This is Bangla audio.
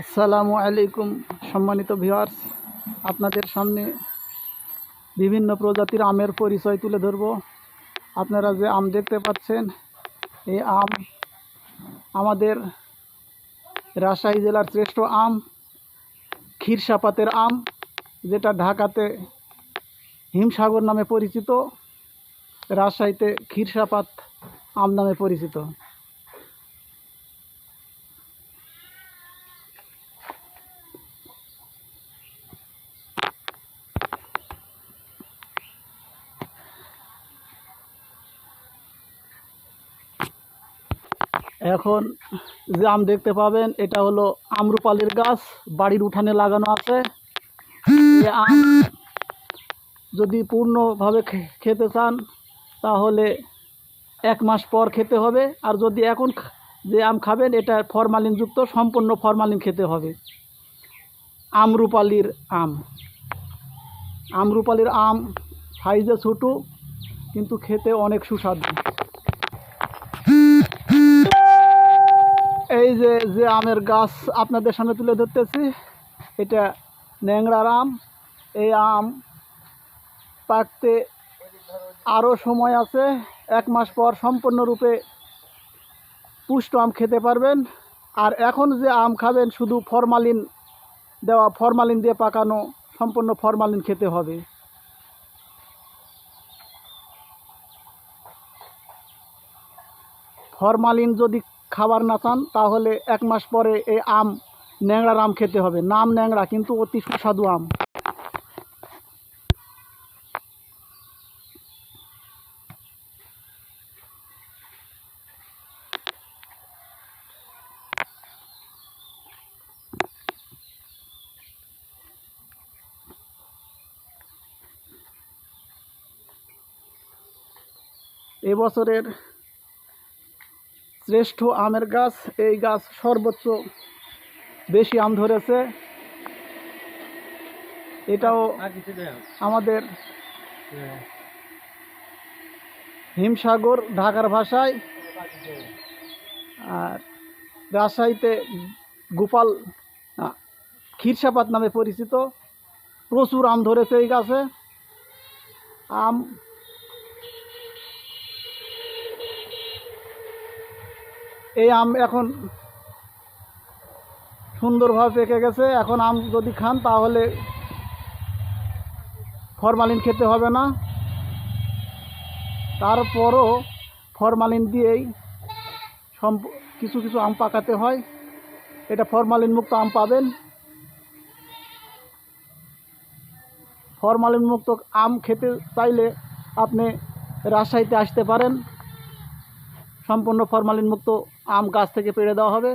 আসসালামু আলাইকুম, সম্মানিত ভিউয়ার্স। আপনাদের সামনে বিভিন্ন প্রজাতির আমের পরিচয় তুলে ধরব। আপনারা যে আম দেখতে পাচ্ছেন, এই আম আমাদের রাজশাহী জেলার শ্রেষ্ঠ আম, ক্ষীরসাপাতের আম, যেটা ঢাকাতে হিমসাগর নামে পরিচিত, রাজশাহীতে ক্ষীরসাপাত আম নামে পরিচিত। এখন যে আম দেখতে পাবেন, এটা হলো আমরুপালির গাছ। বাড়ির উঠানে লাগানো আছে। আম যদি পূর্ণভাবে খেতে চান, তাহলে এক মাস পর খেতে হবে। আর যদি এখন যে আম খাবেন, এটা ফরমালিনযুক্ত, সম্পূর্ণ ফরমালিন খেতে হবে। আমরুপালির আম। আমরুপালির আম সাইজে ছোটো, কিন্তু খেতে অনেক সুস্বাদু। এই যে যে আমের গাছ আপনাদের সামনে তুলে ধরতেছি, এটা ন্যাংরার আম। এই আম পাকতে আরও সময় আছে, এক মাস পর সম্পূর্ণরূপে পুষ্ট আম খেতে পারবেন। আর এখন যে আম খাবেন, শুধু ফরমালিন দেওয়া, ফরমালিন দিয়ে পাকানো, সম্পূর্ণ ফরমালিন খেতে হবে। ফরমালিন যদি খাবার না চান, তাহলে এক মাস পরে এই আম, ন্যাংড়ার আম খেতে হবে। নাম ন্যাংরা কিন্তু অতি সুস্বাদু আম। এবছরের শ্রেষ্ঠ আমের গাছ এই গাছ সর্বোচ্চ বেশি আম ধরেছে। এটাও আমাদের হিমসাগর ঢাকার ভাষায়। আর রাজশাহীতে গোপাল না, ক্ষীরসাপাত নামে পরিচিত। প্রচুর আম ধরেছে এই গাছে। আম এই আম এখন সুন্দরভাবে পেকে গেছে। এখন আম যদি খান তাহলে ফরমালিন খেতে হবে না। তারপরও ফরমালিন দিয়েই কিছু কিছু আম পাকাতে হয়। এটা ফরমালিন মুক্ত আম পাবেন। ফরমালিন মুক্ত আম খেতে চাইলে আপনি রাজশাহীতে আসতে পারেন। সম্পূর্ণ ফরমালিনমুক্ত আম গাছ থেকে পেড়ে দেওয়া হবে।